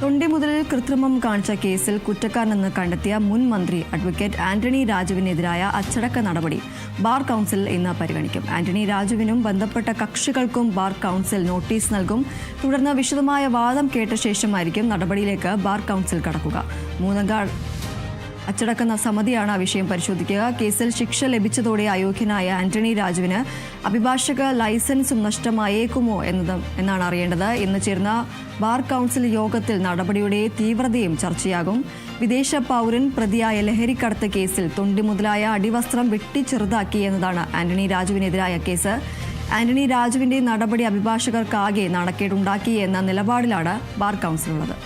തൊണ്ടി മുതലിൽ കൃത്രിമം കാണിച്ച കേസിൽ കുറ്റക്കാരനെന്ന് കണ്ടെത്തിയ മുൻ മന്ത്രി അഡ്വക്കേറ്റ് ആന്റണി രാജുവിനെതിരായ അച്ചടക്ക നടപടി. ബാർ കൗൺസിൽ ഇന്ന് പരിഗണിക്കും. ആന്റണി രാജുവിനും ബന്ധപ്പെട്ട കക്ഷികൾക്കും ബാർ കൗൺസിൽ നോട്ടീസ് നൽകും. തുടർന്ന് വിശദമായ വാദം കേട്ട ശേഷമായിരിക്കും നടപടിയിലേക്ക് ബാർ കൗൺസിൽ കടക്കുക. മൂന്നംഗ അച്ചടക്കുന്ന സമിതിയാണ് ആ വിഷയം പരിശോധിക്കുക. കേസിൽ ശിക്ഷ ലഭിച്ചതോടെ അയോഗ്യനായ ആന്റണി രാജുവിന് അഭിഭാഷക ലൈസൻസും നഷ്ടമായേക്കുമോ എന്നതും എന്നാണ് അറിയേണ്ടത്. ഇന്ന് ചേർന്ന ബാർ കൗൺസിൽ യോഗത്തിൽ നടപടിയുടെ തീവ്രതയും ചർച്ചയാകും. വിദേശ പൗരൻ പ്രതിയായ ലഹരിക്കടത്ത് കേസിൽ തൊണ്ടി മുതലായ അടിവസ്ത്രം വെട്ടിച്ചെറുതാക്കി എന്നതാണ് ആന്റണി രാജുവിനെതിരായ കേസ്. ആന്റണി രാജുവിന്റെ നടപടി അഭിഭാഷകർക്കാകെ നാണക്കേടുണ്ടാക്കി എന്ന നിലപാടിലാണ് ബാർ കൗൺസിലുള്ളത്.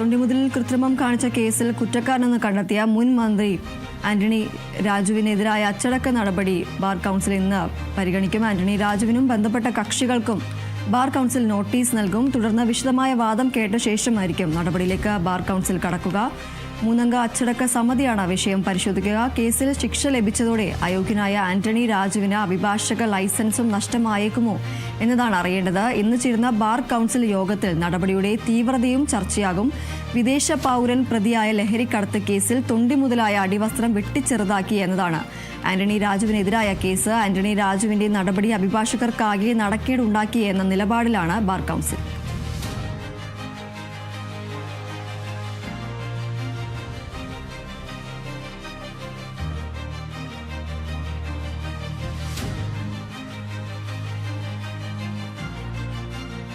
തൊണ്ടിമുതലിൽ കൃത്രിമം കാണിച്ച കേസിൽ കുറ്റക്കാരനെന്ന് കണ്ടെത്തിയ മുൻ മന്ത്രി ആന്റണി രാജുവിനെതിരായ അച്ചടക്ക നടപടി ബാർ കൗൺസിൽ ഇന്ന് പരിഗണിക്കും. ആന്റണി രാജുവിനും ബന്ധപ്പെട്ട കക്ഷികൾക്കും ബാർ കൗൺസിൽ നോട്ടീസ് നൽകും. തുടർന്ന് വിശദമായ വാദം കേട്ട ശേഷമായിരിക്കും നടപടിയിലേക്ക് ബാർ കൗൺസിൽ കടക്കുക. മൂന്നംഗ അച്ചടക്ക സമിതിയാണ് വിഷയം പരിശോധിക്കുക. കേസിൽ ശിക്ഷ ലഭിച്ചതോടെ അയോഗ്യനായ ആന്റണി രാജുവിന് അഭിഭാഷക ലൈസൻസും നഷ്ടമായേക്കുമോ എന്നതാണ് അറിയേണ്ടത്. ഇന്ന് ചേരുന്ന ബാർ കൗൺസിൽ യോഗത്തിൽ നടപടിയുടെ തീവ്രതയും ചർച്ചയാകും. വിദേശ പൗരൻ പ്രതിയായ ലഹരിക്കടത്ത് കേസിൽ തൊണ്ടി മുതലായ അടിവസ്ത്രം വെട്ടിച്ചെറുതാക്കി എന്നതാണ്. ആന്റണി രാജുവിനെതിരായ കേസ്. ആന്റണി രാജുവിന്റെ നടപടി അഭിഭാഷകർക്കാകെ നടക്കേടുണ്ടാക്കി എന്ന നിലപാടിലാണ് ബാർ കൗൺസിൽ.